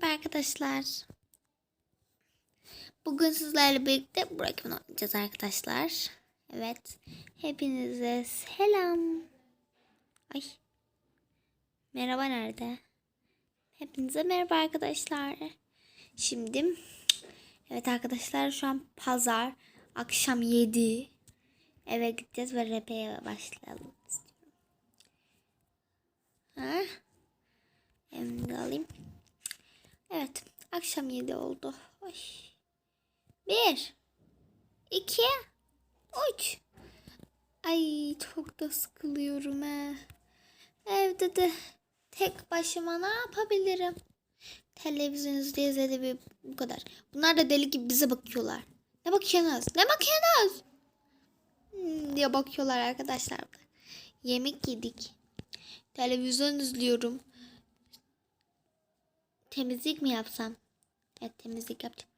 Merhaba arkadaşlar. Bugün sizlerle birlikte Burak Oyun oynayacağız arkadaşlar. Evet. Hepinize selam. Ay. Merhaba nerede? Hepinize merhaba arkadaşlar. Şimdi evet arkadaşlar şu an pazar akşam 7. Eve gideceğiz ve rap'e başlayalım istiyorum. Ha? Hem alayım. Evet. Akşam 7 oldu. Oy. 1 2 3 Ay çok da sıkılıyorum he. Evde de tek başıma ne yapabilirim? Televizyon izleye bir bu kadar. Bunlar da deli gibi bize bakıyorlar. Ne bakıyorsunuz? Ne bakıyorsunuz? Hmm, diye bakıyorlar arkadaşlar. Yemek yedik. Televizyon izliyorum. Temizlik mi yapsam? Evet temizlik yapacağım.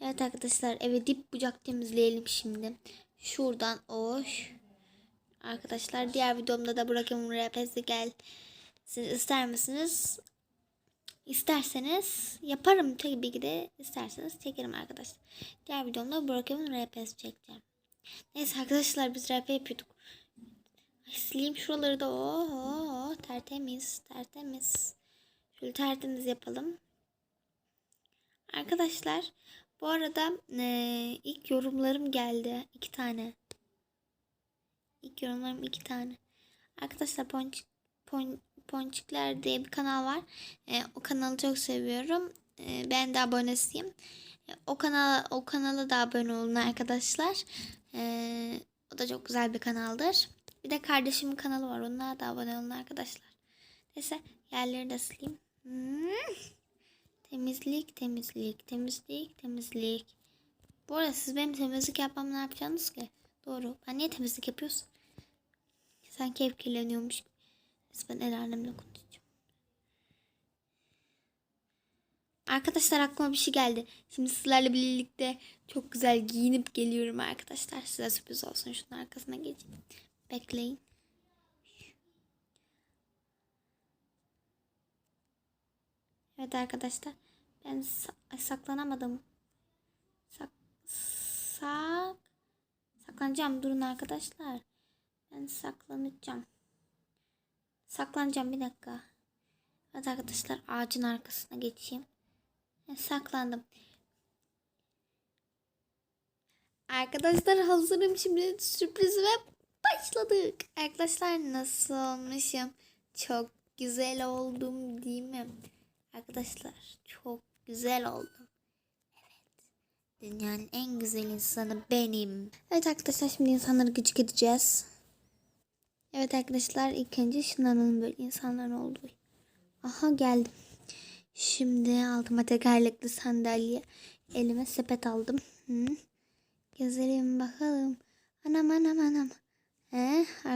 Evet arkadaşlar eve dip bucak temizleyelim şimdi. Şuradan oş. Arkadaşlar diğer videomda da bırakın rapesi gel. Siz ister misiniz? İsterseniz yaparım tabii ki de isterseniz çekerim arkadaşlar. Diğer videomda bırakın rapesi çekeceğim. Neyse arkadaşlar biz rap yapıyorduk. Sileyim şuraları da. Oo, tertemiz, tertemiz. Şöyle tertemiz yapalım. Arkadaşlar bu arada e, ilk yorumlarım geldi. iki tane. İlk yorumlarım iki tane. Arkadaşlar Ponçik, Pon, Ponçikler diye bir kanal var. E, o kanalı çok seviyorum. E, ben de abonesiyim. E, o kanala o kanala da abone olun arkadaşlar. E, o da çok güzel bir kanaldır. Bir de kardeşimin kanalı var. Onlara da abone olun arkadaşlar. Neyse yerleri de sileyim. Hmm. Temizlik, temizlik, temizlik, temizlik. Bu arada siz benim temizlik yapmam ne yapacaksınız ki? Doğru. Ben niye temizlik yapıyorsun? Sanki ev kirleniyormuş ben el alemle konuşacağım. Arkadaşlar aklıma bir şey geldi. Şimdi sizlerle birlikte çok güzel giyinip geliyorum arkadaşlar. Size sürpriz olsun. Şunun arkasına geçeyim. Bekleyin. Evet arkadaşlar. Ben sa- saklanamadım. Sak sak saklanacağım. Durun arkadaşlar. Ben saklanacağım. Saklanacağım bir dakika. Evet arkadaşlar ağacın arkasına geçeyim. Ben saklandım. Arkadaşlar hazırım şimdi sürprizime başladık. Arkadaşlar nasıl olmuşum? Çok güzel oldum değil mi? Arkadaşlar çok güzel oldum. Evet. Dünyanın en güzel insanı benim. Evet arkadaşlar şimdi insanları gıcık edeceğiz. Evet arkadaşlar ilk önce şunların böyle insanların olduğu. Aha geldim. Şimdi altıma tekerlekli sandalye. Elime sepet aldım. Hı. Gezelim bakalım. Anam anam anam.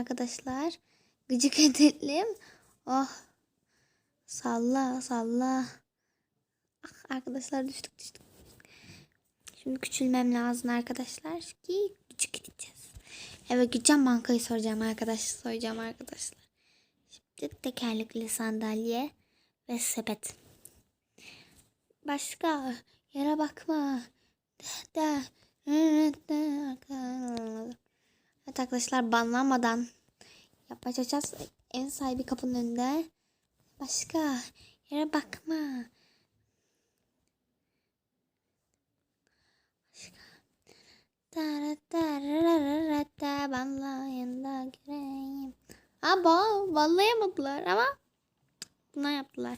Arkadaşlar gıcık edelim. Oh. Salla salla. Ah, arkadaşlar düştük düştük. Şimdi küçülmem lazım arkadaşlar ki gıcık edeceğiz. Eve gideceğim bankayı soracağım arkadaş soracağım arkadaşlar. Şimdi tekerlekli sandalye ve sepet. Başka yere bakma. Da, da. Evet arkadaşlar banlamadan yapacağız. Ev sahibi kapının önünde. Başka yere bakma. Başka. Tara tara ta banlayın da göreyim. Ama banlayamadılar ama bunlar yaptılar.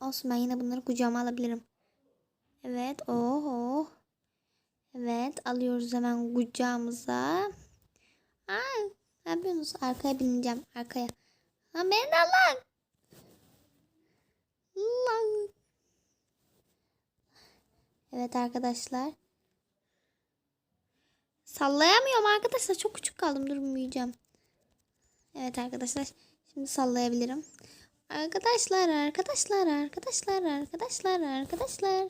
Olsun ben yine bunları kucağıma alabilirim. Evet. Oho. Evet. Alıyoruz hemen kucağımıza. Aa, ne yapıyorsunuz? Arkaya bineceğim. Arkaya. Ha beni alın. Evet arkadaşlar. Sallayamıyorum arkadaşlar. Çok küçük kaldım. Durmayacağım. Evet arkadaşlar. Şimdi sallayabilirim. Arkadaşlar, arkadaşlar, arkadaşlar, arkadaşlar, arkadaşlar.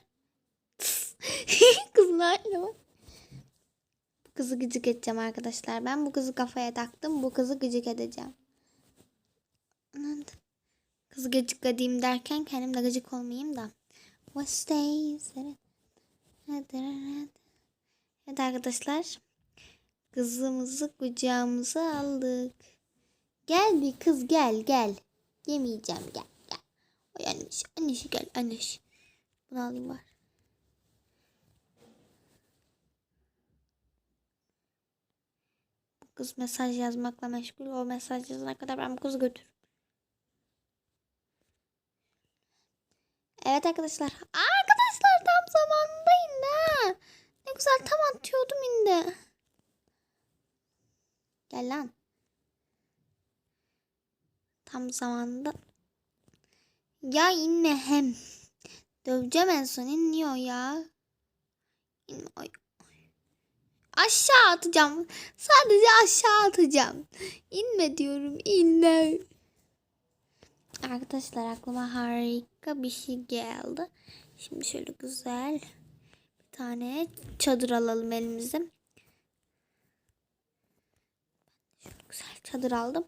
Kızın haline bak. Kızı gıcık edeceğim arkadaşlar. Ben bu kızı kafaya taktım. Bu kızı gıcık edeceğim. Anan. Kız gıcıkladayım derken kendim de gıcık olmayayım da. What days? Evet arkadaşlar. Kızımızı kucağımıza aldık. Gel bir kız gel gel. Yemeyeceğim gel gel. Ay annesi annesi gel annesi. Bunu alayım var. Kız mesaj yazmakla meşgul. O mesaj yazana kadar ben bu kızı götür. Evet arkadaşlar. Arkadaşlar tam zamanında indi. Ne güzel tam atıyordum indi. Gel lan. Tam zamanında. Ya inme hem. Döveceğim en son inmiyor ya. İnme. Ay. Aşağı atacağım. Sadece aşağı atacağım. İnme diyorum. inme. Arkadaşlar aklıma harika bir şey geldi. Şimdi şöyle güzel bir tane çadır alalım elimize. Şöyle güzel çadır aldım.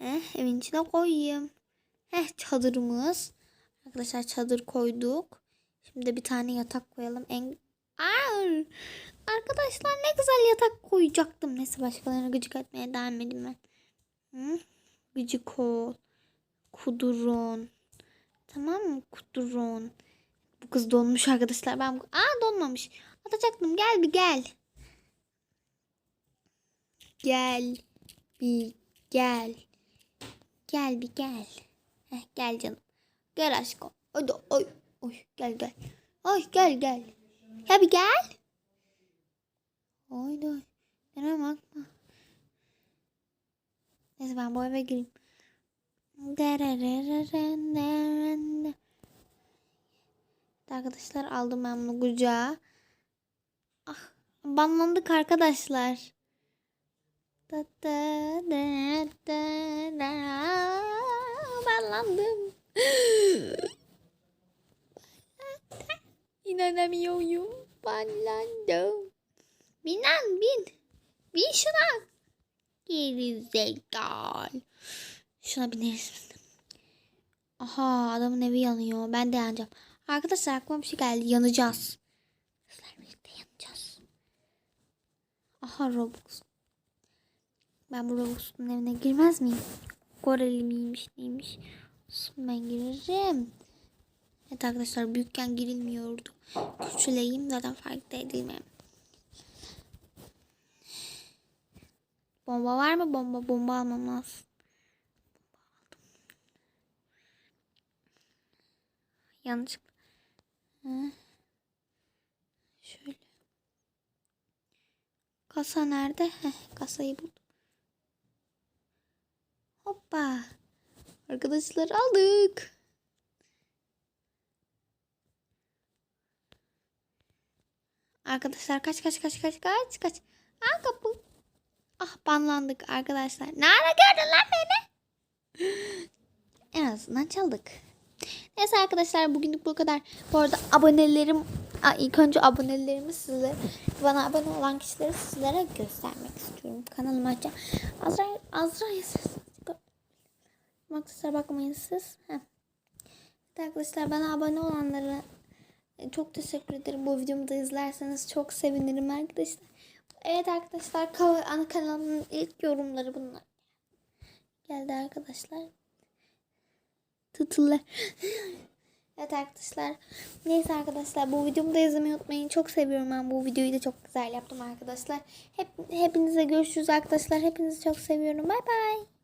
Eh, evin içine koyayım. Heh çadırımız. Arkadaşlar çadır koyduk. Şimdi bir tane yatak koyalım. En Aa, arkadaşlar ne güzel yatak koyacaktım. Neyse başkalarına gıcık etmeye devam edeyim ben. Hı? Gıcık ol. Kudurun. Tamam mı? Kudurun. Bu kız donmuş arkadaşlar. Ben Aa donmamış. Atacaktım. Gel bir gel. Gel. Bir gel. Gel bir gel. Heh, gel canım. Gel aşkım. Hadi oy. Oy gel gel. Oy gel gel. Ya bir gel. Oy oy. Bana bakma. Neyse ben bu eve gireyim. Arkadaşlar aldım ben bunu kucağa. Ah, banlandık arkadaşlar. Banlandım. İnanamıyorum. Banlandım. Bin lan bin. Bin şuna. Geri zekalı. Şuna bineriz. Aha adamın evi yanıyor. Ben de yanacağım. Arkadaşlar aklıma bir şey geldi. Yanacağız. Bizler birlikte yanacağız. Aha Robux. Ben bu Robux'un evine girmez miyim? Koreli miymiş neymiş? Ben girerim. Evet arkadaşlar büyükken girilmiyordu. Küçüleyim zaten fark da edilmem. Bomba var mı? Bomba bomba almam lazım. Yanlışlıkla. Hı. Şöyle. Kasa nerede? Heh, kasayı buldum. Hoppa. Arkadaşlar aldık. Arkadaşlar kaç kaç kaç kaç kaç kaç. Aa kapı. Ah banlandık arkadaşlar. Nerede gördün lan beni? En azından çaldık. Neyse arkadaşlar bugünlük bu kadar. Bu arada abonelerim ilk önce abonelerimi size bana abone olan kişileri sizlere göstermek istiyorum. Kanalıma açacağım. Azra Azra Arkadaşlar bakmayın siz. Heh. Arkadaşlar bana abone olanlara e, çok teşekkür ederim. Bu videomu da izlerseniz çok sevinirim arkadaşlar. Evet arkadaşlar ana kanalımın ilk yorumları bunlar. Geldi arkadaşlar. Tıtılar. evet arkadaşlar. Neyse arkadaşlar bu videomu da izlemeyi unutmayın. Çok seviyorum ben bu videoyu da çok güzel yaptım arkadaşlar. Hep, hepinize görüşürüz arkadaşlar. Hepinizi çok seviyorum. Bay bay.